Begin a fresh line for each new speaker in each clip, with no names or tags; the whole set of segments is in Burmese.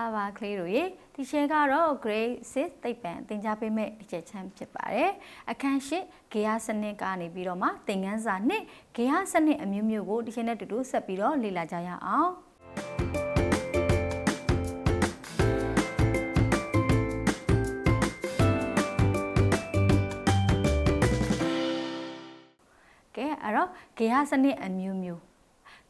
္ဂလာပါကလေးတို့ရေဒီရှယ်ကတော့ grade 6သိပ္ပံသင်ကြားပေးမဲ့ဒီချက်ချမ်းဖြစ်ပါတယ်အခန်းရှိဂေယစနစ်ကနေပြီးတော့မှသင်ခန်းစာနှစ်ဂေယစနစ်အမျိုးမျိုးကိုဒီရှယ်နဲ့တူတူဆက်ပြီးတော့လေ့လာကြရအောင်ကဲအဲ့တော့ဂေယစနစ်အမျိုးမျိုး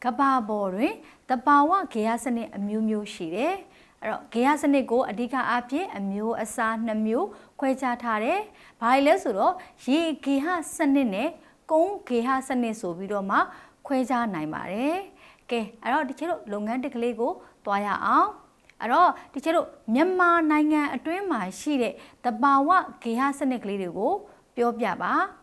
ကဘာပေါ်တွင်တဘာဝဂေယစနစ်အမျိုးမျိုးရှိတယ်။ အဲ့တော့ဂေယစနစ်ကိုအဓိကအားဖြင့်အမျိုးအစားနှစ်မျိုးခွဲခြားထားတယ်။ဘာလဲဆိုတော့ရေဂေဟစနစ်နဲ့ကုန်းဂေဟစနစ်ဆိုပြီးတော့မှခွဲခြားနိုင်ပါတယ်။ကဲအဲ့တော့ဒီချေတို့လုပ်ငန်းတစ်ကလေးကိုတွားရအောင်။အဲ့တော့ဒီချေတို့မြန်မာနိုင်ငံအတွင်းမှာရှိတဲ့တဘာဝဂေဟစနစ်ကလေးတွေကိုပြောပြပါ။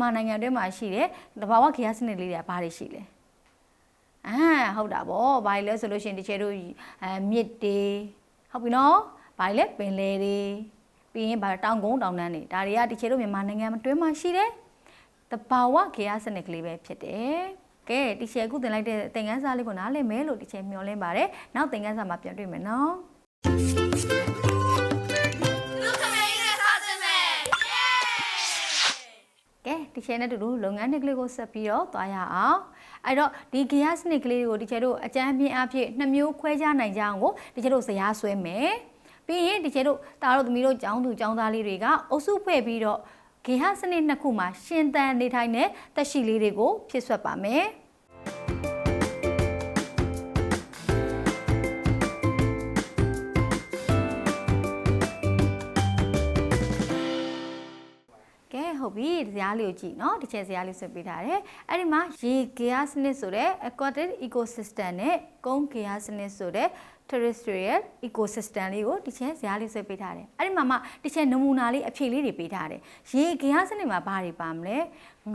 မြန်မာနိုင်ငံအတွင်းမှာရှိတဲ့တဘာဝခေယစနစ်လေးတွေကဘာတွေရှိလဲအာဟုတ်တာဗောဘာလဲဆိုလို့ရှိရင်တချို့တို့အဲမြစ်တွေဟုတ်ပြီနော်ဘာလဲပင်လယ်တွေပြီးရင်ဘာတောင်ကုန်းတောင်တန်းတွေဒါတွေကတချို့တို့မြန်မာနိုင်ငံအတွင်းမှာရှိတဲ့တဘာဝခေယစနစ်ကလေးပဲဖြစ်တယ်ကဲတီချယ်အခုသင်လိုက်တဲ့သင်ခန်းစာလေးကိုနားလည်မယ်လို့တီချယ်မျှော်လင့်ပါတယ်နောက်သင်ခန်းစာမှာပြန်တွေ့မယ်နော် ဒီချဲနဲ့တူတူလုပ်ငန်းနှစ်ကလေးကိုဆက်ပြီးတော့သွားရအောင်အဲ့တော့ဒီဂီယာစနစ်ကလေးကိုဒီချဲတို့အကြမ်းပြင်းအဖြစ်နှစ်မျိုးခွဲခြားနိုင်ကြအောင်ကိုဒီချဲတို့ဇရာဆွဲမယ်ပြီးရင်ဒီချဲတို့တားတို့သမီးတို့ចောင်းသူចောင်းသားလေးတွေကအုပ်စုဖွဲ့ပြီးတော့ဂီယာစနစ်နှစ်ခုမှာရှင်သန်နေထိုင်တဲ့တက်ရှိလေးတွေကိုဖြစ်ဆွတ်ပါမယ် ဟုတ်ပြီဒီဇာတ်လေးကိုကြည့်နော်ဒီချက်ဇာတ်လေးဆွဲပေးထားတယ်အဲ့ဒီမှာရေဂေယစနစ်ဆိုတဲ့ aquatic ecosystem နဲ့ကုန်းဂေယစနစ်ဆိုတဲ့ terrestrial ecosystem လေးကိုဒီချက်ဇာတ်လေးဆွဲပေးထားတယ်အဲ့ဒီမှာမှဒီချက်နမူနာလေးအဖြေလေးတွေပေးထားတယ်ရေဂေယစနစ်မှာဘာတွေပါမလဲ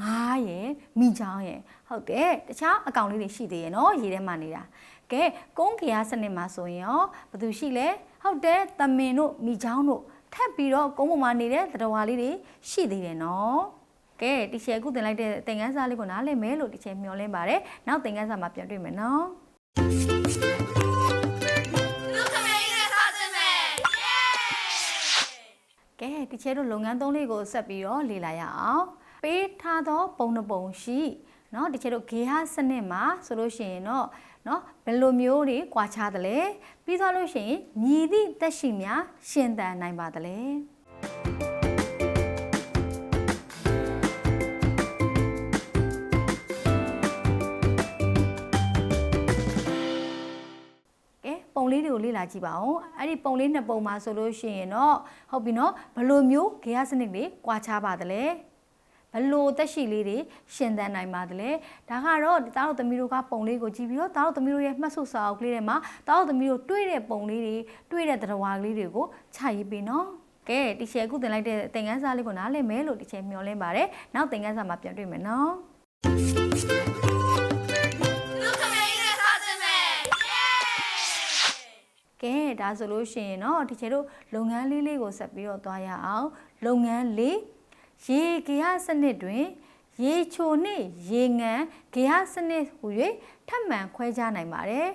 ငါးရယ်မိချောင်းရယ်ဟုတ်တယ်တခြားအကောင်လေးတွေရှိသေးရယ်နော်ရေထဲမှာနေတာကဲကုန်းဂေယစနစ်မှာဆိုရင်ရောဘာသူရှိလဲဟုတ်တယ်သမင်တို့မိချောင်းတို့ ထပ်ပြီးတော့ကုန်းပေါ်မှာနေတဲ့သတ္တဝါလေးတွေရှိသေးတယ်နော်ကဲတီချယ်အခုသင်လိုက်တဲ့သင်ခန်းစာလေးကိုနားလည်မယ်လို့တီချယ်မျှော်လင့်ပါတယ်နောက်သင်ခန်းစာမှာပြန်တွေ့မယ်နော်
လူခမေးနဲ့စားခြင်းပဲယေ
ကဲတီချယ်တို့လုပ်ငန်းသုံးလေးကိုဆက်ပြီးတော့လေ့လာရအောင်ပေးထားသောပုံနှပုံရှိเนาะတီချယ်တို့ဂေဟစနစ်မှာဆိုလို့ရှိရင်တော့ နော်ဘယ်လိုမျိုးတွေကွာခြားသလဲပြီးသွားလို့ရှိရင်မြည်သည့်သက်ရှိများရှင်သန်နိုင်ပါသလဲပုံလေးတွေကိုလေ့လာကြည့်ပါအောင်အဲ့ဒီပုံလေးနှစ်ပုံမှာဆိုလို့ရှိရင်တော့ဟုတ်ပြီနော်ဘယ်လိုမျိုးဂေယစနစ်တွေကွာခြားပါသလဲ ဘယ်လိုသက်ရှိလေးတွေရှင်သန်နိုင်ပါသလဲဒါကတော့တားတို့သမီးတို့ကပုံလေးကိုကြည့်ပြီးတော့တားတို့သမီးတို့ရဲ့မှတ်စုစာအုပ်ကလေးထဲမှာတားတို့သမီးတို့တွေ့တဲ့ပုံလေးတွေတွေ့တဲ့သတ္တဝါကလေးတွေကိုခြာရေးပေးနော်ကဲတီချယ်အခုသင်လိုက်တဲ့သင်ခန်းစာလေးကိုနားလည်မယ်လို့တီချယ်မျှော်လင့်ပါတယ်နောက်သင်ခန်းစာမှာပြန်တွေ့မယ်နော်
လူခမေးနဲ့စားခြင်းပဲယေ
ကဲဒါဆိုလို့ရှိရင်တော့ဒီချေတို့လုပ်ငန်းလေးလေးကိုဆက်ပြီးတော့သွားရအောင်လုပ်ငန်းလေး ရေဂေဟစနစ်တွင် ရေချိုနှင့်ရေငန်ဂေဟစနစ်ဟူ၍ထပ်မံခွဲခြားနိုင်ပါတယ်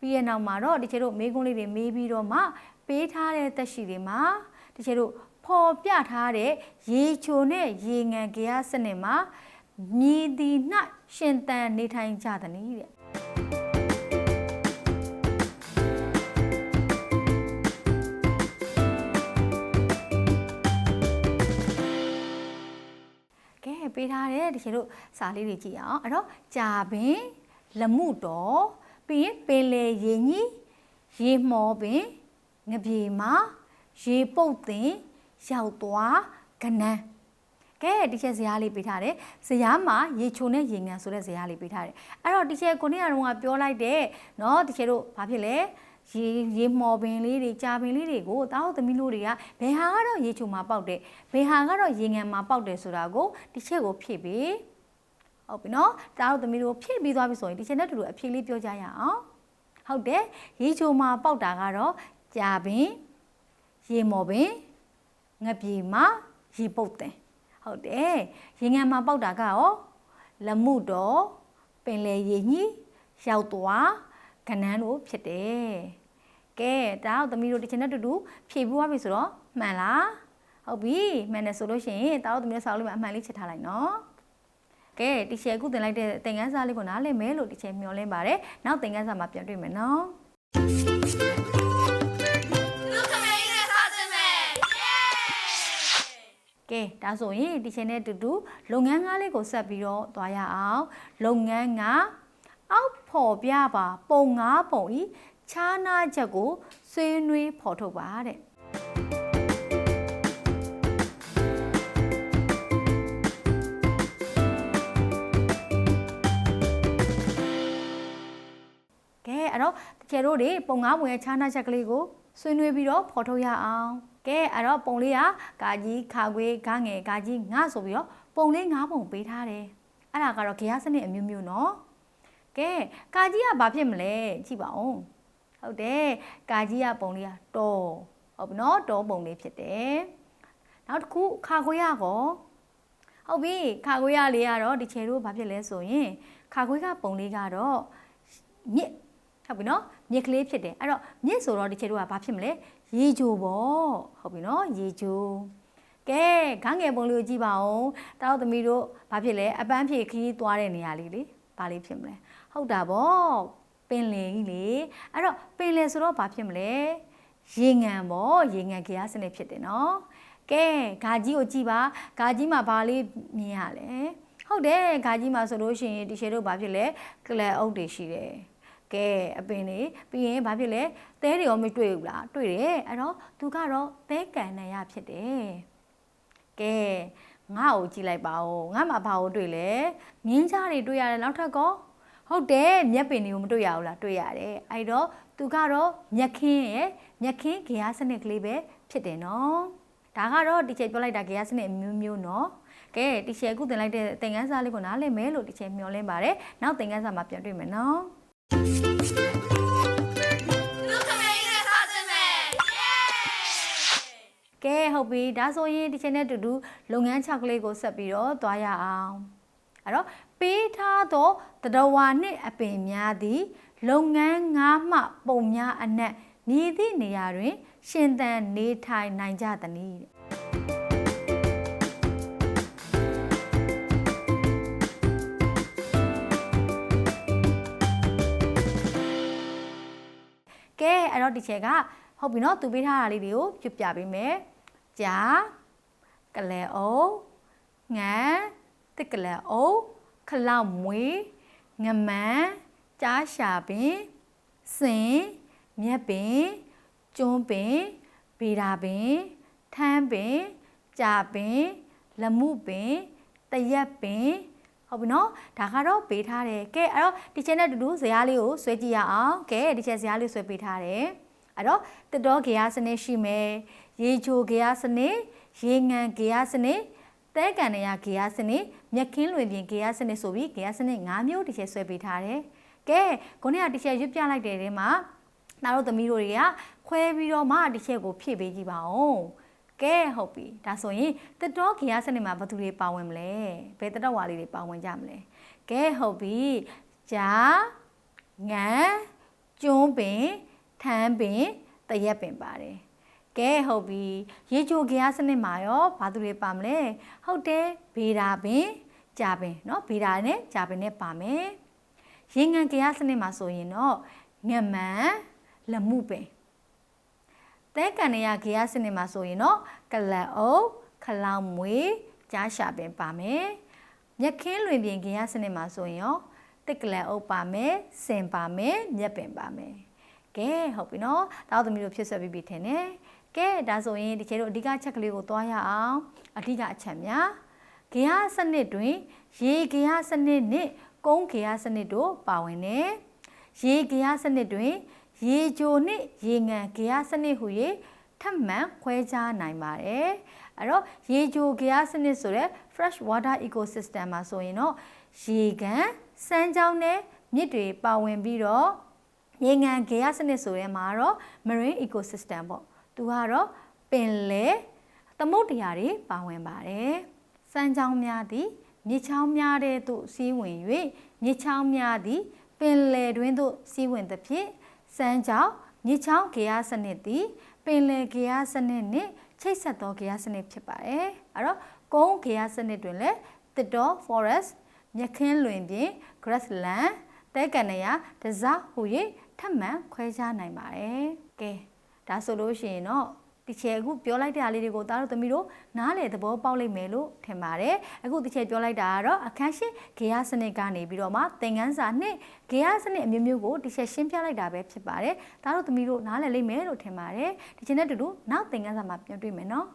ပြီးရနောက်မှာတော့ဒီချေတို့မေးခွန်းလေးတွေမေးပြီးတော့မှပေးထားတဲ့သက်ရှိတွေမှာဒီချေတို့ဖော်ပြထားတဲ့ရေချိုနဲ့ရေငန်ဂေဟစနစ်မှာမြည်သည်၌ရှင်သန်နေထိုင်ကြသည်နည်းတဲ့ ပေးထားတယ်တကယ်လို့စာလေးတွေကြည့်အောင်အဲ့တော့ကြာပင်လမှုတော်ပြီးရင်ပင်လေရေကြီးရေမောပင်ငပြေမာရေပုတ်သင်ရောက်သွားကနန်းကဲဒီချက်ဇရာလေးပေးထားတယ်ဇရာမှာရေချိုနဲ့ရေငန်ဆိုတဲ့ဇရာလေးပေးထားတယ်အဲ့တော့ဒီချက်ကိုနေ့ကတော့ပြောလိုက်တယ်เนาะဒီချက်တို့ဘာဖြစ်လဲ ရေရေမော်ပင်လေးတွေကြာပင်လေးတွေကိုတားတို့သမီးတို့တွေကဘယ်ဟာကတော့ရေချိုမှာပေါက်တယ်ဘယ်ဟာကတော့ရေငန်မှာပေါက်တယ်ဆိုတာကိုဒီချက်ကိုဖြည့်ပေးဟုတ်ပြီနော်တားတို့သမီးတို့ဖြည့်ပြီးသွားပြီဆိုရင်ဒီချက်နဲ့တူတူအဖြေလေးပြောကြရအောင်ဟုတ်တယ်ရေချိုမှာပေါက်တာကတော့ကြာပင်ရေမော်ပင်ငပြေမှာရေပုတ်တယ်ဟုတ်တယ်ရေငန်မှာပေါက်တာကရောလမှုတော်ပင်လေရေညှိရောက်သွား ကနန်းတို့ဖြစ်တယ်ကဲဒါတော့သမီးတို့ဒီချက်နဲ့တူတူဖြည့်ပြီးသွားပြီဆိုတော့မှန်လားဟုတ်ပြီမှန်တယ်ဆိုလို့ရှိရင်ဒါတော့သမီးတို့စာအုပ်လေးမှာအမှန်လေးချက်ထားလိုက်နော်ကဲတီချယ်အခုသင်လိုက်တဲ့သင်ခန်းစာလေးကိုနားလည်မယ်လို့တီချယ်မျှော်လင့်ပါတယ်နောက်သင်ခန်းစာမှာပြန်တွေ့မယ်နော်
လူခမဲနဲ့စားခြင်းပဲเย้
ကဲဒါဆိုရင်ဒီချိန်နဲ့အတူတူလုပ်ငန်းကားလေးကိုဆက်ပြီးတော့သွားရအောင်လုပ်ငန်းက အောက်ဖော်ပြပါပုံငါးပုံဤခြားနာချက်ကိုဆွေးနွေးဖော်ထုတ်ပါတဲ့ကဲအဲ့တော့တကယ်တို့တွေပုံငါးပုံရဲ့ခြားနာချက်ကလေးကိုဆွေးနွေးပြီးတော့ဖော်ထုတ်ရအောင်ကဲအဲ့တော့ပုံလေးကကာကြီးခါခွေးဂငယ်ကာကြီးငါဆိုပြီးတော့ပုံလေး၅ပုံပေးထားတယ်အဲ့ဒါကတော့ဂေယစနစ်အမျိုးမျိုးနော် ကဲကာကြီးကဘာဖြစ်မလဲကြည့်ပါဦးဟုတ်တယ်ကာကြီးကပုံလေးကတော်ဟုတ်ပြီနော်တော်ပုံလေးဖြစ်တယ်နောက်တစ်ခုခါခွေးကကောဟုတ်ပြီခါခွေးရလေးကတော့ဒီချေတို့ဘာဖြစ်လဲဆိုရင်ခါခွေးကပုံလေးကတော့မြစ်ဟုတ်ပြီနော်မြစ်ကလေးဖြစ်တယ်အဲ့တော့မြစ်ဆိုတော့ဒီချေတို့ကဘာဖြစ်မလဲရေချိုပေါ့ဟုတ်ပြီနော်ရေချိုကဲခန်းငယ်ပုံလေးကိုကြည့်ပါဦးတောက်သမီးတို့ဘာဖြစ်လဲအပန်းဖြေခီးသွားတဲ့နေရာလေးလေဘာလေးဖြစ်မလဲ ဟုတ်တာပေါ့ပင်လယ်ကြီးလေအဲ့တော့ပင်လယ်ဆိုတော့ဘာဖြစ်မလဲရေငံပေါ့ရေငံကြစနစ်ဖြစ်တယ်နော်ကဲဂါကြီးကိုကြည့်ပါဂါကြီးမှာဘာလေးမြင်ရလဲဟုတ်တယ်ဂါကြီးမှာဆိုလို့ရှိရင်ဒီရှေတို့ဘာဖြစ်လဲကလအုပ်တွေရှိတယ်ကဲအပင်နေပြီးရင်ဘာဖြစ်လဲသဲတွေရောမတွေ့ဘူးလားတွေ့တယ်အဲ့တော့သူကတော့သဲကန်နရဖြစ်တယ်ကဲငါ့ကိုကြည့်လိုက်ပါဦးငါမှဘာကိုတွေ့လဲမြင်းချားတွေတွေ့ရတယ်နောက်ထပ်ကော ဟုတ်တယ်မျက်ပင်တွေကိုမတွေ့ရဘူးလားတွေ့ရတယ်အဲ့တော့သူကတော့မျက်ခင်းရဲ့မျက်ခင်းဂေယစနစ်ကလေးပဲဖြစ်တယ်နော်ဒါကတော့တီချယ်ပြောလိုက်တာဂေယစနစ်အမျိုးမျိုးနော်ကဲတီချယ်အခုသင်လိုက်တဲ့သင်ခန်းစာလေးကိုနားလည်မယ်လို့တီချယ်မျှော်လင့်ပါတယ်နောက်သင်ခန်းစာမှာပြန်တွေ့မယ်နော်
လူခမဲနဲ့စားခြင်းပဲเย้
ကဲဟုတ်ပြီဒါဆိုရင်ဒီချိန်နဲ့အတူတူလုပ်ငန်း6ကလေးကိုဆက်ပြီးတော့သွားရအောင်အဲ့တော့ ပေးထားသောတတဝါနှင့်အပင်များသည် လုပ်ငန်းငါးမှပုံများအနက်မြည်သည့်နေရာတွင် ရှင်သန်နေထိုင်နိုင်ကြသနည်းတဲ့ကဲအဲ့တော့ဒီချက်ကဟုတ်ပြီနော်သူပေးထားတာလေးတွေကိုပြပြပေးမယ်ကြာကလဲအုပ်ငံတစ်ကလဲအုပ် ခလောက်မွေငမန်းကြားရှာပင်စင်မြက်ပင်ကျွန်းပင်ဗေဒာပင်ထမ်းပင်ကြာပင်လမှုပင်တရက်ပင်ဟုတ်ပြီနော်ဒါကတော့ပေးထားတယ်ကဲအဲ့တော့ဒီချက်နဲ့တူတူဇာတ်လေးကိုဆွဲကြည့်ရအောင်ကဲဒီချက်ဇာတ်လေးဆွဲပေးထားတယ်အဲ့တော့တတော်ဂေယစနစ်ရှိမယ်ရေချိုဂေယစနစ်ရေငံဂေယစနစ် တဲကန်နရဂေယစနစ်မြက်ခင်းလွင်ပြင်ဂေယစနစ်ဆိုပြီးဂေယစနစ်၅မျိုးဒီချက်ဆွဲပေးထားတယ်ကဲခုနေ့ကဒီချက်ရွတ်ပြလိုက်တဲ့တဲမှာနောက်တော့သမီးတို့တွေကခွဲပြီးတော့မှဒီချက်ကိုဖြည့်ပေးကြည့်ပါဦးကဲဟုတ်ပြီဒါဆိုရင်တတော်ဂေယစနစ်မှာဘယ်သူတွေပါဝင်မလဲဘယ်တတော်ဝါလေးတွေပါဝင်ကြမလဲကဲဟုတ်ပြီဂျာငံကျွန်းပင်ထမ်းပင်တရက်ပင်ပါတယ် ကဲဟုတ်ပြီရေချိုဂေယစနစ်မှာရောဘာသူတွေပါမလဲဟုတ်တယ်ဗေဒာပင်ကြာပင်เนาะဗေဒာနဲ့ကြာပင်နဲ့ပါမယ်ရေငံဂေယစနစ်မှာဆိုရင်တော့ငမန်လမှုပင်တဲကန်ရဂေယစနစ်မှာဆိုရင်တော့ကလတ်အုပ်ခလောင်မွေကြားရှာပင်ပါမယ်မြက်ခင်းလွင်ပြင်ဂေယစနစ်မှာဆိုရင်ရောတစ်ကလတ်အုပ်ပါမယ်စင်ပါမယ်မြက်ပင်ပါမယ်ကဲဟုတ်ပြီနော်တောက်သမီးတို့ဖြစ်ဆက်ပြီးပြီထင်တယ် ကဲဒါဆိုရင်ဒီကျေတို့အဓိကချက်ကလေးကိုသွားရအောင်အဓိကအချက်များဂေယစနစ်တွင် ရေဂေယစနစ်နှင့်ကုန်းဂေယစနစ်တို့ပါဝင်တယ်ရေဂေယစနစ်တွင် ရေချိုနှင့်ရေငံဂေယစနစ်ဟူ၍ထပ်မံခွဲခြားနိုင်ပါတယ်အဲ့တော့ရေချိုဂေယစနစ်ဆိုတဲ့ fresh water ecosystem မှာဆိုရင်တော့ရေကန်စမ်းကြောင်းနဲ့မြစ်တွေပါဝင်ပြီးတော့ရေငံဂေယစနစ်ဆိုရဲမှာတော့ marine ecosystem ပေါ့ သူကတော့ပင်လယ်သမုဒ္ဒရာတွေပါဝင်ပါတယ်စစမ်းချောင်းများသည်မြစ်ချောင်းများတဲ့သို့စီးဝင်၍မြစ်ချောင်းများသည် ပင်လယ်တွင်သို့စီးဝင်သဖြင့်စမ်းချောင်းမြစ်ချောင်းဂေယစနစ်သည်ပင်လယ်ဂေယစနစ်နှင့်ချိတ်ဆက်သောဂေယစနစ်ဖြစ်ပါတယ်အဲ့တော့ကုန်းဂေယစနစ်တွင်လည်းတစ်တော် forest မြက်ခင်းလွင်ပြင် grassland တဲကန်နရဒဇဟူ၍ထပ်မံခွဲခြားနိုင်ပါတယ်ကဲ ဒါဆိုလို့ရှိရင်တော့တချေအခုပြောလိုက်တဲ့အလေးတွေကိုသားတို့သမီးတို့နားလေသဘောပေါက်လိမ့်မယ်လို့ထင်ပါတယ်အခုတချေပြောလိုက်တာကတော့အခန်းရှိဂေယစနစ်ကနေပြီးတော့မှသင်ခန်းစာနဲ့ဂေယစနစ်အမျိုးမျိုးကိုတချေရှင်းပြလိုက်တာပဲဖြစ်ပါတယ်သားတို့သမီးတို့နားလည်လိမ့်မယ်လို့ထင်ပါတယ်ဒီချင်တဲ့တူတူနောက်သင်ခန်းစာမှာပြန်တွေ့မယ်နော်